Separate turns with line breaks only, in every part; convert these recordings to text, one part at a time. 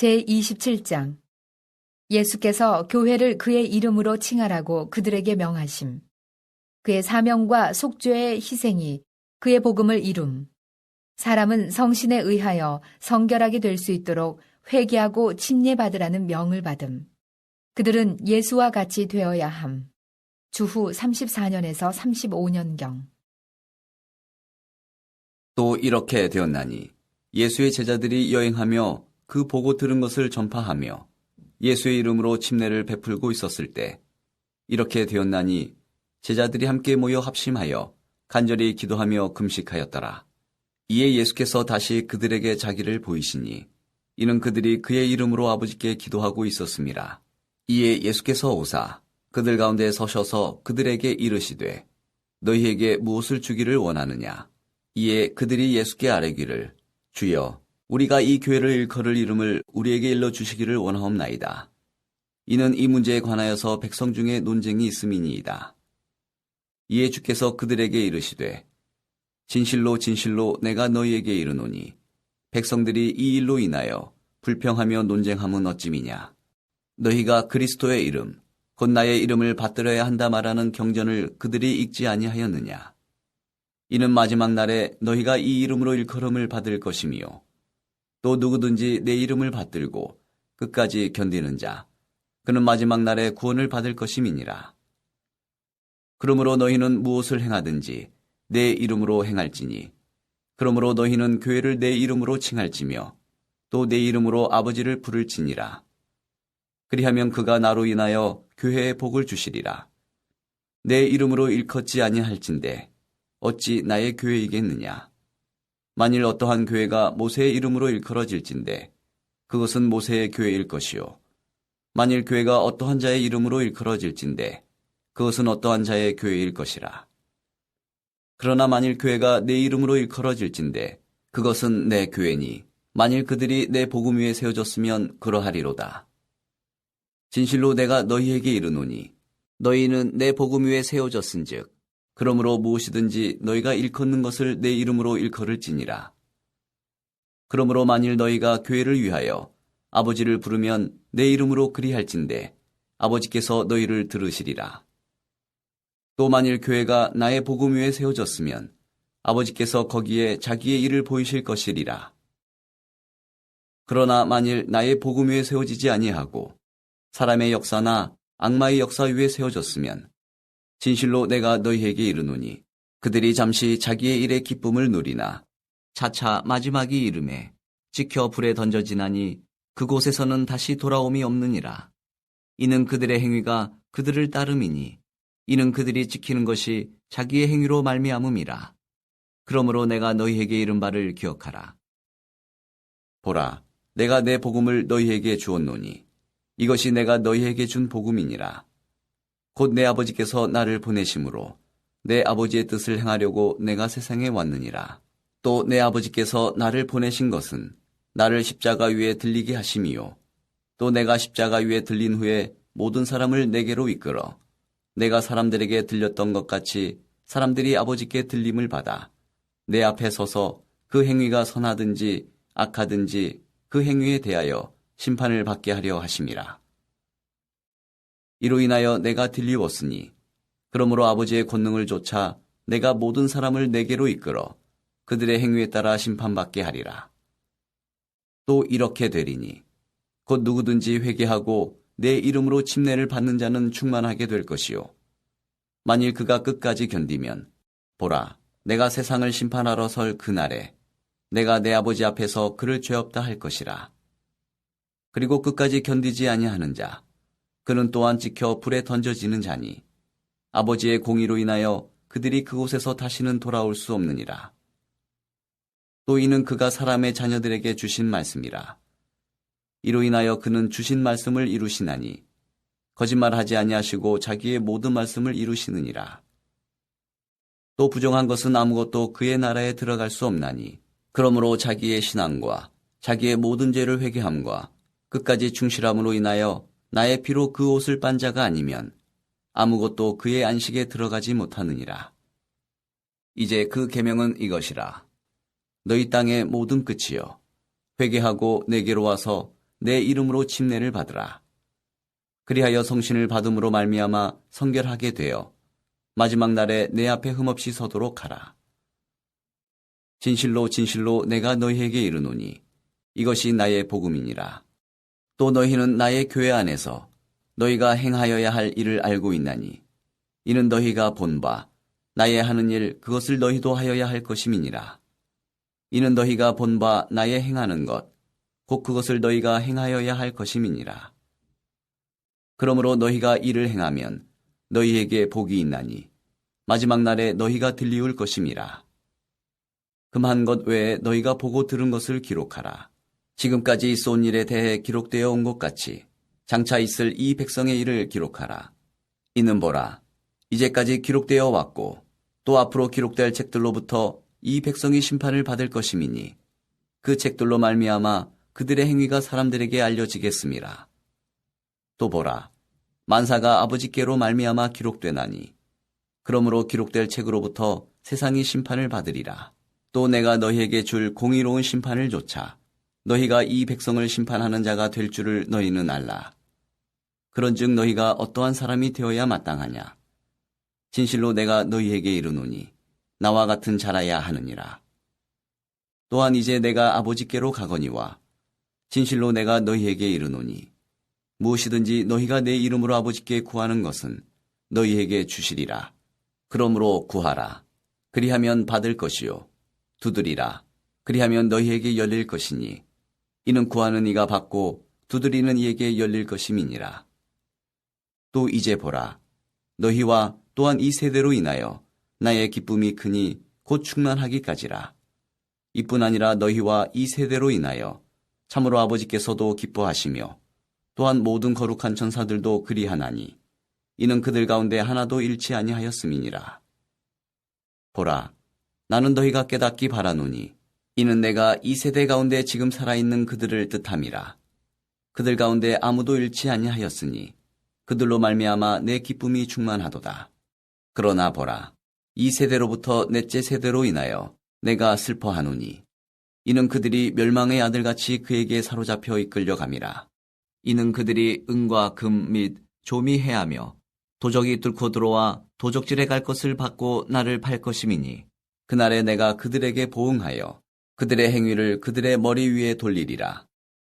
제27장 예수께서 교회를 그의 이름으로 칭하라고 그들에게 명하심. 그의 사명과 속죄의 희생이 그의 복음을 이룸. 사람은 성신에 의하여 성결하게 될 수 있도록 회개하고 침례받으라는 명을 받음. 그들은 예수와 같이 되어야 함. 주후 34년에서 35년경.
또 이렇게 되었나니 예수의 제자들이 여행하며 그 보고 들은 것을 전파하며 예수의 이름으로 침례를 베풀고 있었을 때 이렇게 되었나니 제자들이 함께 모여 합심하여 간절히 기도하며 금식하였더라. 이에 예수께서 다시 그들에게 자기를 보이시니 이는 그들이 그의 이름으로 아버지께 기도하고 있었습니다. 이에 예수께서 오사 그들 가운데 서셔서 그들에게 이르시되 너희에게 무엇을 주기를 원하느냐 이에 그들이 예수께 아뢰기를 주여 우리가 이 교회를 일컬을 이름을 우리에게 일러 주시기를 원하옵나이다. 이는 이 문제에 관하여서 백성 중에 논쟁이 있음이니이다. 이에 주께서 그들에게 이르시되 진실로 진실로 내가 너희에게 이르노니 백성들이 이 일로 인하여 불평하며 논쟁함은 어찌미냐 너희가 그리스도의 이름 곧 나의 이름을 받들어야 한다 말하는 경전을 그들이 읽지 아니하였느냐 이는 마지막 날에 너희가 이 이름으로 일컬음을 받을 것이며 또 누구든지 내 이름을 받들고 끝까지 견디는 자 그는 마지막 날에 구원을 받을 것임이니라. 그러므로 너희는 무엇을 행하든지 내 이름으로 행할지니 그러므로 너희는 교회를 내 이름으로 칭할지며 또 내 이름으로 아버지를 부를지니라. 그리하면 그가 나로 인하여 교회에 복을 주시리라. 내 이름으로 일컫지 아니할진대 어찌 나의 교회이겠느냐. 만일 어떠한 교회가 모세의 이름으로 일컬어질진데 그것은 모세의 교회일 것이요. 만일 교회가 어떠한 자의 이름으로 일컬어질진데 그것은 어떠한 자의 교회일 것이라. 그러나 만일 교회가 내 이름으로 일컬어질진데 그것은 내 교회니 만일 그들이 내 복음 위에 세워졌으면 그러하리로다. 진실로 내가 너희에게 이르노니 너희는 내 복음 위에 세워졌은즉 그러므로 무엇이든지 너희가 일컫는 것을 내 이름으로 일컬을지니라. 그러므로 만일 너희가 교회를 위하여 아버지를 부르면 내 이름으로 그리할진대 아버지께서 너희를 들으시리라. 또 만일 교회가 나의 복음 위에 세워졌으면 아버지께서 거기에 자기의 일을 보이실 것이리라. 그러나 만일 나의 복음 위에 세워지지 아니하고 사람의 역사나 악마의 역사 위에 세워졌으면 진실로 내가 너희에게 이르노니 그들이 잠시 자기의 일의 기쁨을 누리나 차차 마지막이 이름에 지켜 불에 던져지나니 그곳에서는 다시 돌아옴이 없느니라. 이는 그들의 행위가 그들을 따름이니 이는 그들이 지키는 것이 자기의 행위로 말미암음이라. 그러므로 내가 너희에게 이른 바를 기억하라. 보라, 내가 내 복음을 너희에게 주었노니 이것이 내가 너희에게 준 복음이니라. 곧 내 아버지께서 나를 보내심으로 내 아버지의 뜻을 행하려고 내가 세상에 왔느니라. 또 내 아버지께서 나를 보내신 것은 나를 십자가 위에 들리게 하심이요. 또 내가 십자가 위에 들린 후에 모든 사람을 내게로 이끌어 내가 사람들에게 들렸던 것 같이 사람들이 아버지께 들림을 받아 내 앞에 서서 그 행위가 선하든지 악하든지 그 행위에 대하여 심판을 받게 하려 하심이라. 이로 인하여 내가 들리웠으니 그러므로 아버지의 권능을 쫓아 내가 모든 사람을 내게로 이끌어 그들의 행위에 따라 심판받게 하리라. 또 이렇게 되리니 곧 누구든지 회개하고 내 이름으로 침례를 받는 자는 충만하게 될 것이요. 만일 그가 끝까지 견디면 보라 내가 세상을 심판하러 설 그날에 내가 내 아버지 앞에서 그를 죄 없다 할 것이라. 그리고 끝까지 견디지 아니하는 자 그는 또한 지켜 불에 던져지는 자니 아버지의 공의로 인하여 그들이 그곳에서 다시는 돌아올 수 없느니라. 또 이는 그가 사람의 자녀들에게 주신 말씀이라. 이로 인하여 그는 주신 말씀을 이루시나니 거짓말하지 아니하시고 자기의 모든 말씀을 이루시느니라. 또 부정한 것은 아무것도 그의 나라에 들어갈 수 없나니 그러므로 자기의 신앙과 자기의 모든 죄를 회개함과 끝까지 충실함으로 인하여 나의 피로 그 옷을 빤 자가 아니면 아무것도 그의 안식에 들어가지 못하느니라. 이제 그 계명은 이것이라. 너희 땅의 모든 끝이여 회개하고 내게로 와서 내 이름으로 침례를 받으라. 그리하여 성신을 받음으로 말미암아 성결하게 되어 마지막 날에 내 앞에 흠없이 서도록 하라. 진실로 진실로 내가 너희에게 이르노니 이것이 나의 복음이니라. 또 너희는 나의 교회 안에서 너희가 행하여야 할 일을 알고 있나니 이는 너희가 본 바 나의 하는 일 그것을 너희도 하여야 할 것임이니라. 이는 너희가 본 바 나의 행하는 것 곧 그것을 너희가 행하여야 할 것임이니라. 그러므로 너희가 이를 행하면 너희에게 복이 있나니 마지막 날에 너희가 들리울 것임이라. 금한 것 외에 너희가 보고 들은 것을 기록하라. 지금까지 쏜 일에 대해 기록되어 온 것 같이 장차 있을 이 백성의 일을 기록하라. 이는 보라. 이제까지 기록되어 왔고 또 앞으로 기록될 책들로부터 이 백성이 심판을 받을 것임이니 그 책들로 말미암아 그들의 행위가 사람들에게 알려지겠습니다. 또 보라. 만사가 아버지께로 말미암아 기록되나니 그러므로 기록될 책으로부터 세상이 심판을 받으리라. 또 내가 너희에게 줄 공의로운 심판을 조차 너희가 이 백성을 심판하는 자가 될 줄을 너희는 알라. 그런즉 너희가 어떠한 사람이 되어야 마땅하냐? 진실로 내가 너희에게 이르노니 나와 같은 자라야 하느니라. 또한 이제 내가 아버지께로 가거니와 진실로 내가 너희에게 이르노니 무엇이든지 너희가 내 이름으로 아버지께 구하는 것은 너희에게 주시리라. 그러므로 구하라. 그리하면 받을 것이요. 두드리라. 그리하면 너희에게 열릴 것이니 이는 구하는 이가 받고 두드리는 이에게 열릴 것임이니라. 또 이제 보라. 너희와 또한 이 세대로 인하여 나의 기쁨이 크니 곧 충만하기까지라. 이뿐 아니라 너희와 이 세대로 인하여 참으로 아버지께서도 기뻐하시며 또한 모든 거룩한 천사들도 그리하나니 이는 그들 가운데 하나도 잃지 아니하였음이니라. 보라, 나는 너희가 깨닫기 바라노니 이는 내가 이 세대 가운데 지금 살아있는 그들을 뜻함이라. 그들 가운데 아무도 잃지 아니하였으니 그들로 말미암아 내 기쁨이 충만하도다. 그러나 보라, 이 세대로부터 넷째 세대로 인하여 내가 슬퍼하노니 이는 그들이 멸망의 아들같이 그에게 사로잡혀 이끌려감이라. 이는 그들이 은과 금 및 조미 해하며 도적이 뚫고 들어와 도적질에 갈 것을 받고 나를 팔 것임이니 그날에 내가 그들에게 보응하여 그들의 행위를 그들의 머리 위에 돌리리라.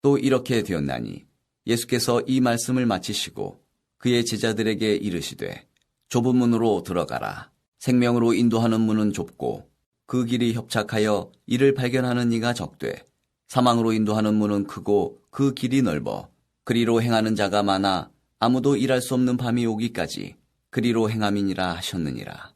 또 이렇게 되었나니 예수께서 이 말씀을 마치시고 그의 제자들에게 이르시되 좁은 문으로 들어가라. 생명으로 인도하는 문은 좁고 그 길이 협착하여 이를 발견하는 이가 적되 사망으로 인도하는 문은 크고 그 길이 넓어 그리로 행하는 자가 많아 아무도 일할 수 없는 밤이 오기까지 그리로 행함이니라 하셨느니라.